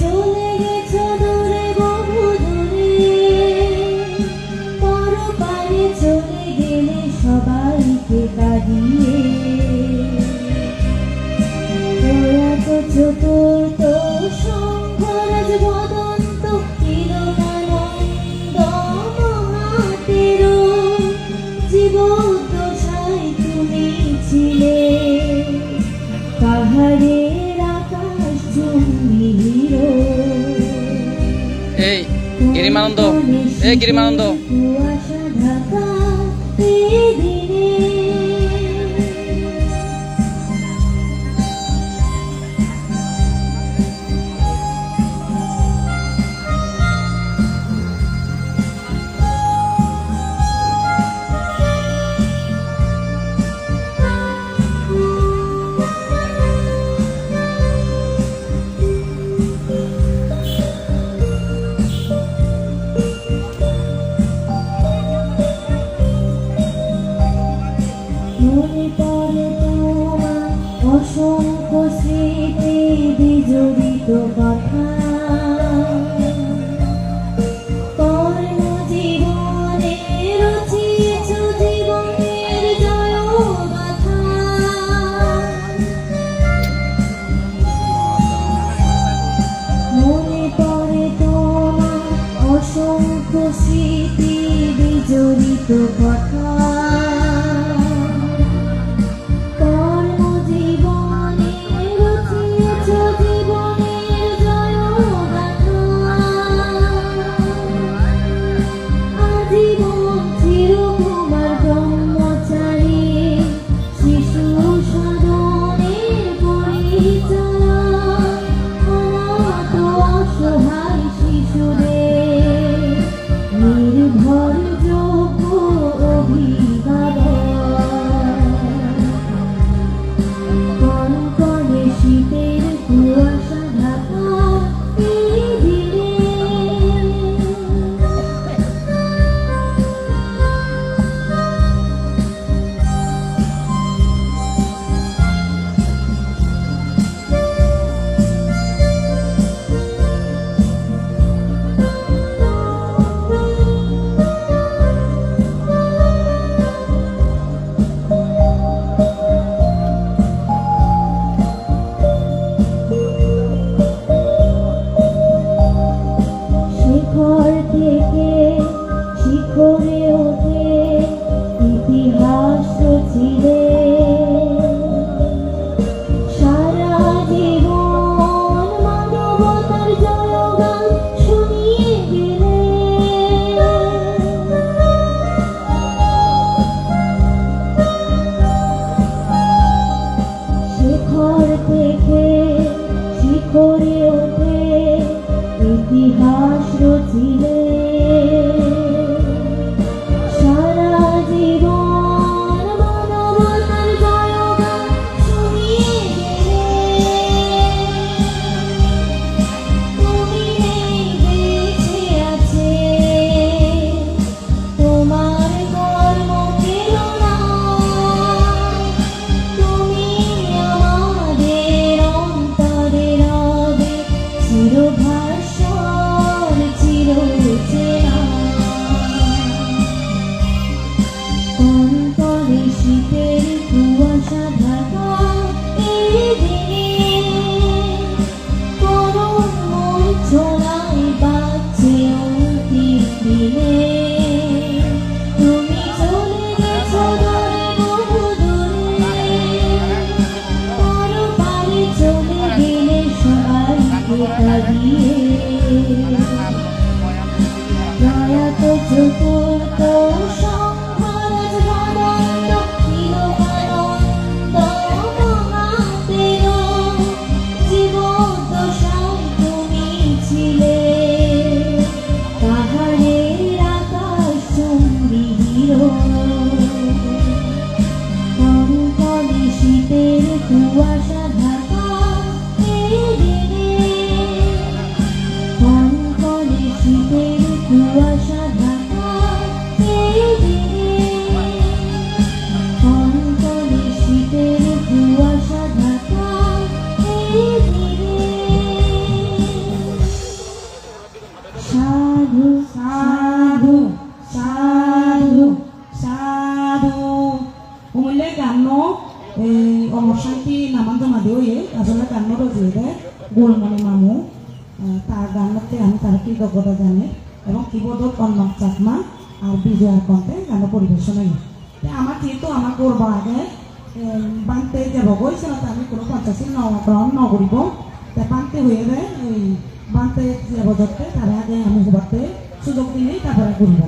চলে গেছ দূরে বহু দূরে। পরপারে চলে গেলে সবাইকে কাঁদিয়ে। তোরা তো চতুর্থ সংঘরাজ বদন্ত চিরকানন্দ মহাতের জীবদ্দশায় তুমি ছিলে। পাহাড়ে kiri malam eh kiri তরে তোমার অসংখ্য স্মৃতি বিজড়িত কথা অসংখ্য স্মৃতি বিজড়িত কথা। গোলমণি মামু তার গানতে আমি তার কৃতজ্ঞতা জানি এবং কিবোর্ডত অন্নম চাকমা আর বিজয় কণ্ঠে গান পরিবেশন আমার যেহেতু আমার করব আগে বানতে যাব গৈছে না আমি কোনো পঞ্চাশী গ্রহণ নকৰিব তে বানতে হয়ে যায়, এই বানতে যাব যাতে, তার আগে আমি হবাতে সুযোগ দিলেই তারপরে করব।